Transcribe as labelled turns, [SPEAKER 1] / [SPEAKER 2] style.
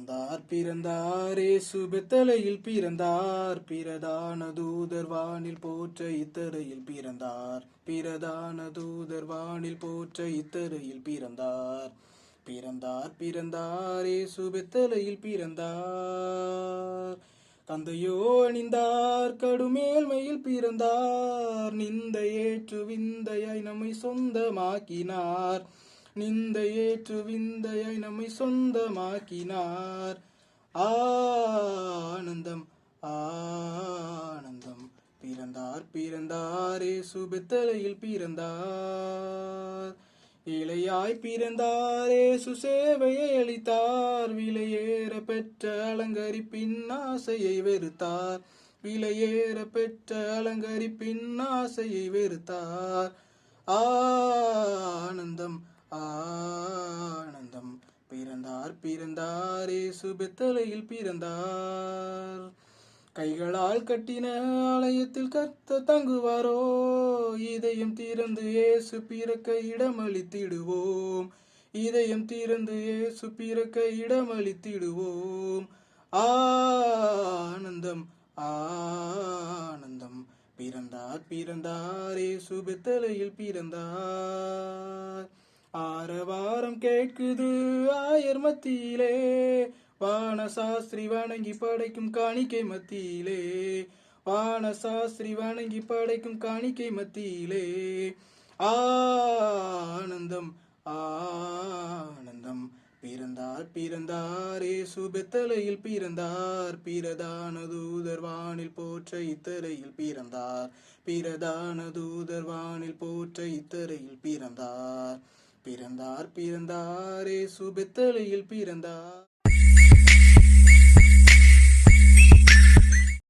[SPEAKER 1] பிறந்தார் பிறந்தாரே சுபெத்தலையில் பிறந்தார். பிரதான தூதர் வானில் போற்ற இத்தரையில் பிறந்தார். பிரதான தூதர் வானில் போற்ற இத்தரையில் பிறந்தார். பிறந்தார் பிறந்தாரே சுபெத்தலையில் பிறந்தார். தந்தையோ அணிந்தார் கடுமேல்மையில் பிறந்தார். நிந்த ஏற்று விந்தையாய் நம்மை சொந்தமாக்கினார். நிந்தையேற்று விந்தையை நம்மை சொந்தமாக்கினார். ஆனந்தம் ஆனந்தம். பிறந்தார் பிறந்தாரே சுபத்தலையில் பிறந்தார். இளையாய் பிறந்தாரே சுசேவையை அளித்தார். விலையேற பெற்ற அலங்கரிப்பின் ஆசையை வெறுத்தார். விலையேற பெற்ற அலங்கரிப்பின் ஆசையை வெறுத்தார். ஆனந்தம் ஆனந்தம். பிறந்தார் பிறந்தாரே சுபத்தலையில் பிறந்தார். கைகளால் கட்டின ஆலயத்தில் கத்த தங்குவாரோ? இதயம் திறந்து ஏசு பிறக்க இடமளித்திடுவோம். இதயம் திறந்து ஏசு பிறக்க இடமளித்திடுவோம். ஆனந்தம் ஆனந்தம். பிறந்தார் பிறந்தாரே சுபத்தலையில் பிறந்தார். ஆரவாரம் கேட்குது ஆயர் மத்தியிலே. வானசாஸ்திரி வணங்கி படைக்கும் காணிக்கை மத்தியிலே. வானசாஸ்திரி வணங்கி படைக்கும் காணிக்கை மத்தியிலே. ஆனந்தம் ஆனந்தம். பிறந்தார் பிறந்தாரே சுபெத்தலையில் பிறந்தார். பிரதான தூதர் வானில் போற்ற இத்தரையில் பிறந்தார். பிரதான தூதர் வானில் போற்ற இத்தரையில் பிறந்தார். பிறந்தார் பிறந்தாரே சுபெத்தலையில் பிறந்தார்.